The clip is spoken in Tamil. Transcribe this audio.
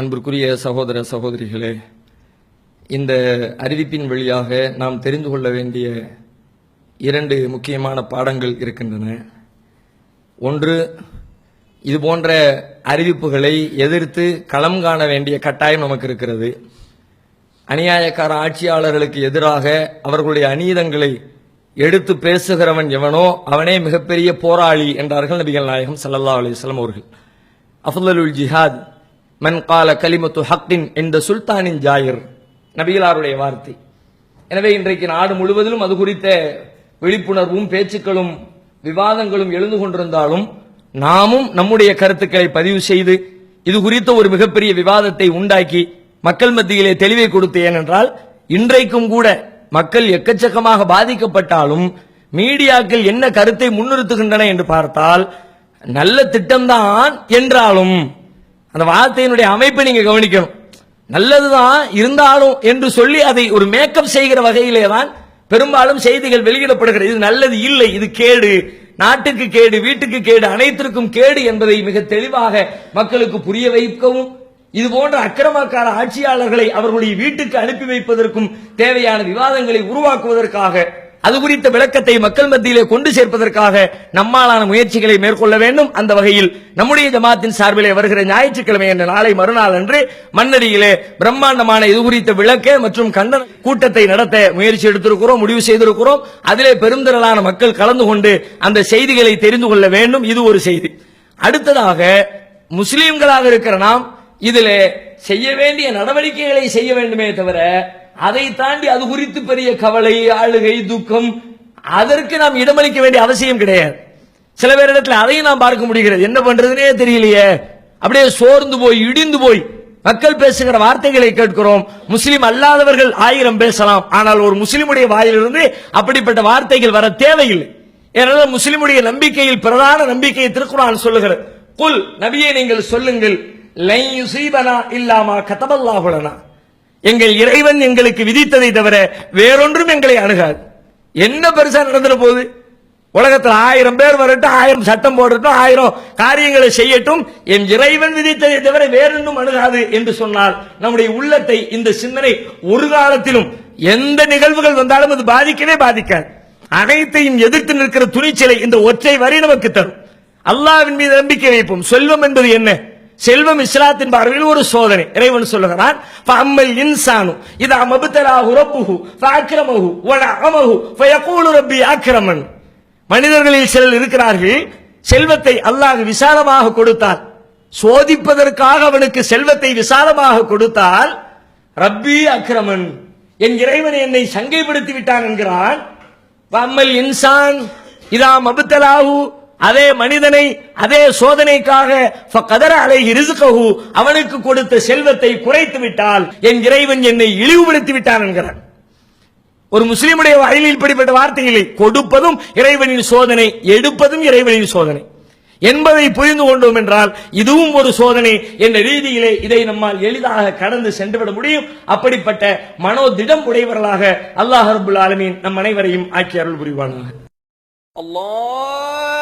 அன்பிற்குரிய சகோதர சகோதரிகளே இந்த அறிவிப்பின் வழியாக நாம் தெரிந்து கொள்ள வேண்டிய இரண்டு முக்கியமான பாடங்கள் இருக்கின்றன. ஒன்று இது போன்ற அறிவிப்புகளை எதிர்த்து களம் காண வேண்டிய கட்டாயம் நமக்கு இருக்கிறது. அநியாயக்கார ஆட்சியாளர்களுக்கு எதிராக அவர்களுடைய அநீதங்களை எடுத்து பேசுகிறவன் எவனோ அவனே மிகப்பெரிய போராளி என்றார்கள் நபிகள் நாயகம் ஸல்லல்லாஹு அலிஸ்லாம் அவர்கள். அஃதலுல் ஜிஹாத் மன் கால கலிமத்து ஹக்கின் என்ற சுல்தானின் ஜாயிர் நபிகளாருடைய வார்த்தை. எனவே இன்றைக்கு நாடு முழுவதிலும் அது குறித்த விழிப்புணர்வும் பேச்சுக்களும் விவாதங்களும் எழுந்து கொண்டிருந்தாலும் நாமும் நம்முடைய கருத்துக்களை பதிவு செய்து இது குறித்த ஒரு மிகப்பெரிய விவாதத்தை உண்டாக்கி மக்கள் மத்தியிலே தெளிவை கொடுத்து ஏனென்றால் இன்றைக்கும் கூட மக்கள் எக்கச்சக்கமாக பாதிக்கப்பட்டாலும் மீடியாக்கள் என்ன கருத்தை முன்னிறுத்துகின்றன என்று பார்த்தால் நல்ல திட்டம்தான் என்றாலும் அந்த வார்த்தையினுடைய அமைப்பை நீங்க கவனிக்கணும். நல்லதுதான் இருந்தாலும் என்று சொல்லி அதை ஒரு மேக்கப் செய்கிற வகையிலே தான் பெரும்பாலும் செய்திகள் வெளியிடப்படுகிறது. இது நல்லது இல்லை இது கேடு. நாட்டுக்கு கேடு வீட்டுக்கு கேடு அனைத்திற்கும் கேடு என்பதை மிக தெளிவாக மக்களுக்கு புரிய வைக்கவும் இது போன்ற அக்கிரமக்கார ஆட்சியாளர்களை அவர்களுடைய வீட்டுக்கு அனுப்பி வைப்பதற்கும் தேவையான விவாதங்களை உருவாக்குவதற்காக அது குறித்த விளக்கத்தை மக்கள் மத்தியிலே கொண்டு சேர்ப்பதற்காக நம்மாலான முயற்சிகளை மேற்கொள்ள வேண்டும். அந்த வகையில் நம்முடைய ஜமாத்தின் சார்பிலே வருகிற ஞாயிற்றுக்கிழமை என்ற நாளை மறுநாள் அன்று மன்னடியிலே பிரம்மாண்டமான இது குறித்த விளக்க மற்றும் கண்டன கூட்டத்தை நடத்த முயற்சி எடுத்திருக்கிறோம் முடிவு செய்திருக்கிறோம். அதிலே பெருந்திரளான மக்கள் கலந்து கொண்டு அந்த செய்திகளை தெரிந்து கொள்ள வேண்டும். இது ஒரு செய்தி. அடுத்ததாக முஸ்லிம்களாக இருக்கிற நாம் இதிலே செய்ய வேண்டிய நடவடிக்கைகளை செய்ய வேண்டுமே தவிர அதை தாண்டி அது குறித்து பெரிய கவலை ஆளுகை துக்கம். அதற்கு நாம் இடமளிக்க வேண்டிய அவசியம் கிடையாது. சில பேர் இடத்துல அதையும் நாம் பார்க்க முடிகிறது. என்ன பண்றதுனே தெரியலையே. அப்படியே சோர்ந்து போய் இடிந்து போய் மக்கள் பேசுகிற வார்த்தைகளை கேட்கிறோம். முஸ்லிம் அல்லாதவர்கள் ஆயிரம் பேசலாம். ஆனால் ஒரு முஸ்லிமுடைய வாயிலிருந்து அப்படிப்பட்ட வார்த்தைகள் வர தேவையில்லை. ஏனென்றால் முஸ்லிமுடைய நம்பிக்கையில் பிரதான நம்பிக்கையை திருக்குறான் சொல்லுகிறது. குல் நபியை நீங்கள் சொல்லுங்கள். லை யுசீபனா இல்லாமா கதபல்லாஹுலனா எங்கள் இறைவன் எங்களுக்கு விதித்ததை தவிர வேறொன்றும் எங்களை அணுகாது. என்ன பெருசா நடந்துட போகுது? உலகத்தில் ஆயிரம் பேர் வரட்டும் ஆயிரம் சட்டம் போடட்டும் ஆயிரம் காரியங்களை செய்யட்டும். என் இறைவன் விதித்ததை தவிர வேறொன்றும் அணுகாது என்று சொன்னால் நம்முடைய உள்ளத்தை இந்த சிந்தனை ஒரு காலத்திலும் எந்த நிகழ்வுகள் வந்தாலும் அது பாதிக்கவே பாதிக்காது. அனைத்தையும் எதிர்த்து நிற்கிற துணிச்சலை இந்த ஒற்றை வரி நமக்கு தரும். அல்லாவின் மீது நம்பிக்கை வைப்போம். செல்வம் என்பது என்ன? செல்வம் இஸ்லாத்தின் பார்வையில் ஒரு சோதனை. இறைவன் சொல்லுகிறான் ஃபஅம்மல் இன்சானு இதா மப்தலாஹு ரப்புஹு ஃபஅக்ரமஹு வலஅமஹு ஃபயகூலு ரப்பி ஆக்கிரமன் மனிதர்களில் சிலர் இருக்கிறார்கள் செல்வத்தை அல்லாஹ் விசாலமாக கொடுத்தால் சோதிப்பதற்காக அவனுக்கு செல்வத்தை விசாலமாக கொடுத்தால் ரப்பி அக்ரமன் என் இறைவன் என்னை சங்கைப்படுத்தி விட்டான் என்கிறான் இன்சான் இதா மபுத்தலாஹு அதே மனிதனை அதே சோதனைக்காக அவனுக்கு கொடுத்த செல்வத்தை குறைத்து விட்டால் என் இறைவன் என்னை இழிவுபடுத்தி விட்டான் என்கிறான். ஒரு முஸ்லிமுடைய வாயிலில் இப்படிப்பட்ட வார்த்தைகளை கொடுப்பதும் இறைவனின் சோதனை எடுப்பதும் இறைவனின் சோதனை. என்பதை புரிந்து கொண்டோம் என்றால் இதுவும் ஒரு சோதனை என்ற ரீதியிலே இதை நம்மால் எளிதாக கடந்து சென்றுவிட முடியும். அப்படிப்பட்ட மனோதிடம் உடையவர்களாக அல்லாஹ் ரபுல் ஆலமீன் நம் அனைவரையும் ஆக்கி அருள் புரிவானாக. அல்லாஹ்